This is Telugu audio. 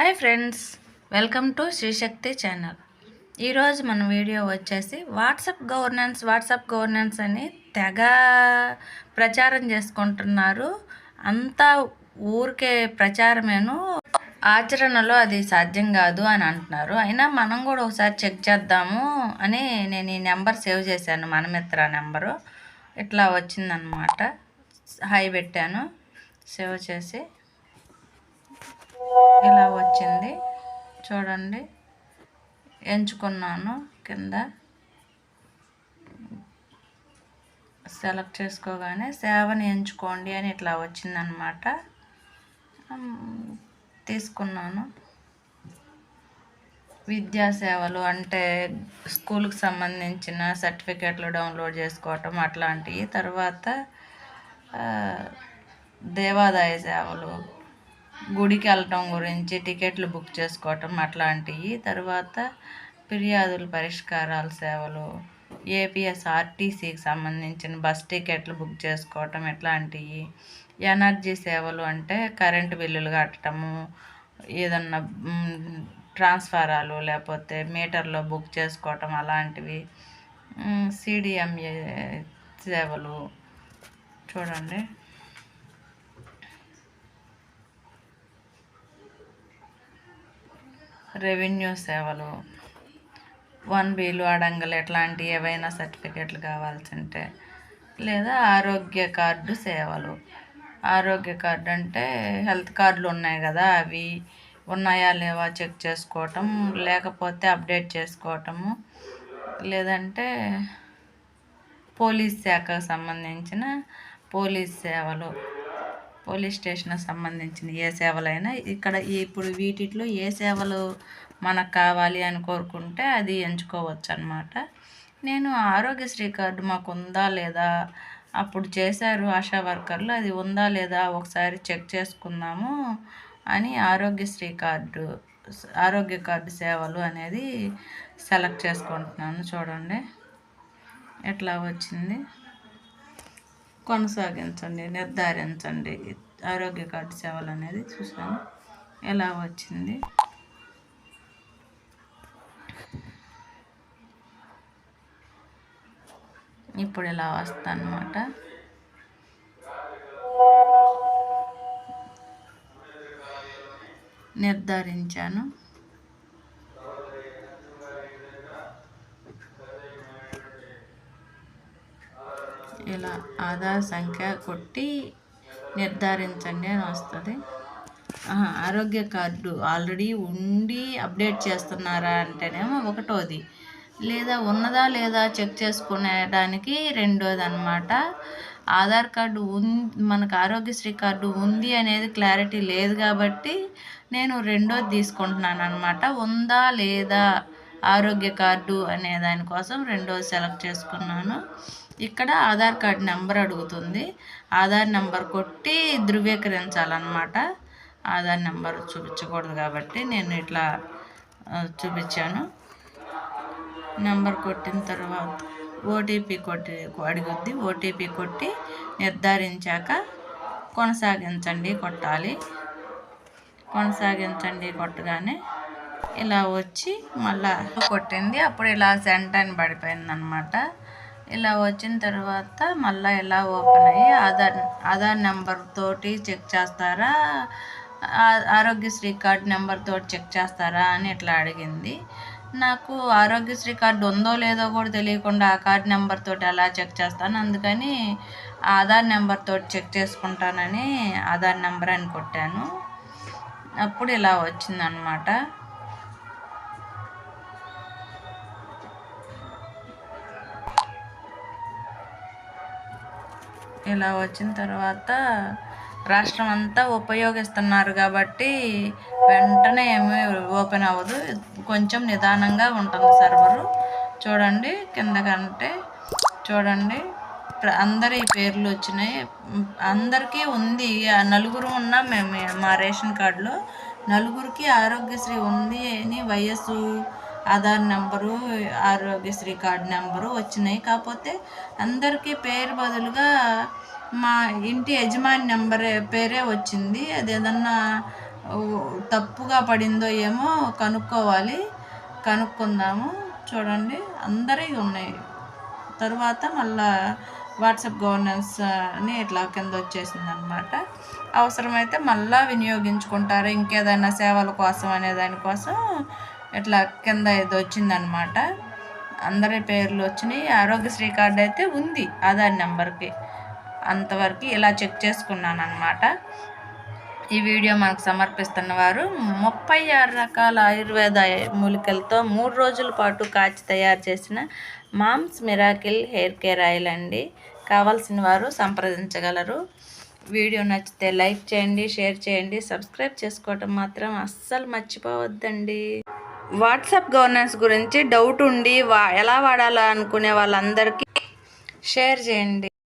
Hi friends welcome to Srishakti channel ఈరోజు మన వీడియో వచ్చేసి వాట్సాప్ గవర్నెన్స్ వాట్సాప్ గవర్నెన్స్ అని తెగ ప్రచారం చేసుకుంటున్నారు. అంతా ఊరికే ప్రచారమేను. ఆచరణలో అది సాధ్యం కాదు అని అంటున్నారు. అయినా మనం కూడా ఒకసారి చెక్ చేద్దాము అని నేను ఈ నెంబర్ సేవ్ చేశాను. మనమిత్ర నెంబరు ఇట్లా వచ్చిందనమాట హై పెట్టాను. సేవ్ చేసి. ఇలా వచ్చింది. చూడండి. ఎంచుకున్నాను కింద. సెలెక్ట్ చేసుకోగానే సేవని ఎంచుకోండి అని ఇట్లా వచ్చిందనమాట. తీసుకున్నాను. విద్యా సేవలు అంటే స్కూల్కి సంబంధించిన సర్టిఫికేట్లు డౌన్లోడ్ చేసుకోవటం అట్లాంటివి తర్వాత దేవాదాయ సేవలు గుడికి వెళ్ళటం గురించి టికెట్లు బుక్ చేసుకోవటం అట్లాంటివి తర్వాత ఫిర్యాదుల పరిష్కారాల సేవలు ఏపీఎస్ఆర్టీసీకి సంబంధించిన బస్ టికెట్లు బుక్ చేసుకోవటం ఇట్లాంటివి ఎనర్జీ సేవలు అంటే కరెంటు బిల్లులు కట్టడము ఏదన్నా ట్రాన్స్ఫారాలు లేకపోతే మీటర్లో బుక్ చేసుకోవటం అలాంటివి. సిడిఎంఏ సేవలు. చూడండి. రెవెన్యూ సేవలు వన్ బీలు అడంగలు ఎట్లాంటి ఏవైనా సర్టిఫికెట్లు కావాల్సి ఉంటే లేదా ఆరోగ్య కార్డు సేవలు. ఆరోగ్య కార్డు అంటే హెల్త్ కార్డులు ఉన్నాయి కదా అవి ఉన్నాయా లేవా చెక్ చేసుకోవటం లేకపోతే అప్డేట్ చేసుకోవటము లేదంటే పోలీస్ శాఖకు సంబంధించిన పోలీస్ సేవలు. పోలీస్ స్టేషన్కి సంబంధించిన ఏ సేవలైనా. ఇక్కడ ఇప్పుడు వీటిలో ఏ సేవలు మనకు కావాలి అని కోరుకుంటే అది ఎంచుకోవచ్చు అనమాట నేను ఆరోగ్యశ్రీ కార్డు మాకు ఉందా లేదా అప్పుడు చేశారు ఆశా వర్కర్లు. అది ఉందా లేదా ఒకసారి చెక్ చేసుకుందాము అని ఆరోగ్యశ్రీ కార్డు ఆరోగ్య కార్డు సేవలు అనేది సెలెక్ట్ చేసుకుంటున్నాను. చూడండి ఎట్లా వచ్చింది? కొనసాగించండి నిర్ధారించండి. ఆరోగ్య కార్డు సేవలు అనేది చూసాను ఎలా వచ్చింది? ఇప్పుడు ఇలా వస్తానమాట. నిర్ధారించాను. ఇలా ఆధార్ సంఖ్య కొట్టి నిర్ధారించండి అని వస్తుంది. ఆరోగ్య కార్డు ఆల్రెడీ ఉండి అప్డేట్ చేస్తున్నారా అంటేనేమో ఒకటోది. లేదా ఉన్నదా లేదా చెక్ చేసుకునేదానికి రెండోది అనమాట ఆధార్ కార్డు ఉన్ మనకు ఆరోగ్యశ్రీ కార్డు ఉంది అనేది క్లారిటీ లేదు కాబట్టి నేను రెండోది తీసుకుంటున్నాను అనమాట ఉందా లేదా ఆరోగ్య కార్డు అనే దానికోసం రెండోది సెలెక్ట్ చేసుకున్నాను. ఇక్కడ ఆధార్ కార్డ్ నెంబర్ అడుగుతుంది. ఆధార్ నెంబర్ కొట్టి ధృవీకరించాలన్నమాట. ఆధార్ నెంబర్ చూపించకూడదు కాబట్టి నేను ఇట్లా చూపించాను. నెంబర్ కొట్టిన తర్వాత ఓటీపీ కొట్టి అడుగుద్ది. ఓటీపీ కొట్టి నిర్ధారించాక కొనసాగించండి కొట్టాలి. కొనసాగించండి కొట్టగానే ఇలా వచ్చి మళ్ళా కొట్టింది. అప్పుడు ఇలా సెంట్ అని పడిపోయింది అనమాట ఇలా వచ్చిన తర్వాత మళ్ళీ ఇలా ఓపెన్ అయ్యి ఆధార్ ఆధార్ నెంబర్ తోటి చెక్ చేస్తారా? ఆరోగ్యశ్రీ కార్డ్ నెంబర్ తోటి చెక్ చేస్తారా అని ఇట్లా అడిగింది. నాకు ఆరోగ్యశ్రీ కార్డు ఉందో లేదో కూడా తెలియకుండా ఆ కార్డ్ నెంబర్ తోటి ఎలా చెక్ చేస్తాను. అందుకని ఆధార్ నెంబర్ తోటి చెక్ చేసుకుంటానని ఆధార్ నెంబర్ అని కొట్టాను. అప్పుడు ఇలా వచ్చిందనమాట. ఇలా వచ్చిన తర్వాత రాష్ట్రం అంతా ఉపయోగిస్తున్నారు కాబట్టి వెంటనే ఏమీ ఓపెన్ అవ్వదు. కొంచెం నిదానంగా ఉంటుంది సర్వరు. చూడండి కిందకంటే చూడండి. అందరి పేర్లు వచ్చినాయి. అందరికీ ఉంది. నలుగురు ఉన్నాం మేము మా రేషన్ కార్డులో నలుగురికి ఆరోగ్యశ్రీ ఉంది అని వయస్సు Aadhaar number Aarogyasri card number వచ్చినాయి. కాకపోతే అందరికీ పేరు బదులుగా మా ఇంటి యజమాని నెంబరే పేరే వచ్చింది. అది ఏదన్నా తప్పుగా పడిందో ఏమో కనుక్కోవాలి. కనుక్కుందాము. చూడండి. అందరివి ఉన్నాయి. తర్వాత మళ్ళా వాట్సాప్ గవర్నెన్స్ అని ఇట్లా కింద వచ్చేసింది అనమాట అవసరమైతే మళ్ళా వినియోగించుకుంటారు. ఇంకేదైనా సేవల కోసం అనే దానికోసం ఇట్లా కింద ఇది వచ్చిందనమాట. అందరి పేర్లు వచ్చినాయి. ఆరోగ్యశ్రీ కార్డు అయితే ఉంది ఆధార్ నెంబర్కి. అంతవరకు ఇలా చెక్ చేసుకున్నాను అనమాట ఈ వీడియో మనకు సమర్పిస్తున్న వారు ముప్పై ఆరు రకాల ఆయుర్వేద మూలికలతో మూడు రోజుల పాటు కాచి తయారు చేసిన mom's miracle hair care oil అండి. కావాల్సిన వారు సంప్రదించగలరు. వీడియో నచ్చితే లైక్ చేయండి షేర్ చేయండి సబ్స్క్రైబ్ చేసుకోవటం మాత్రం అస్సలు మర్చిపోవద్దండి. వాట్సాప్ గవర్నెన్స్ గురించి డౌట్ ఉండి వా ఎలా వాడాలా అనుకునే వాళ్ళందరికీ షేర్ చేయండి.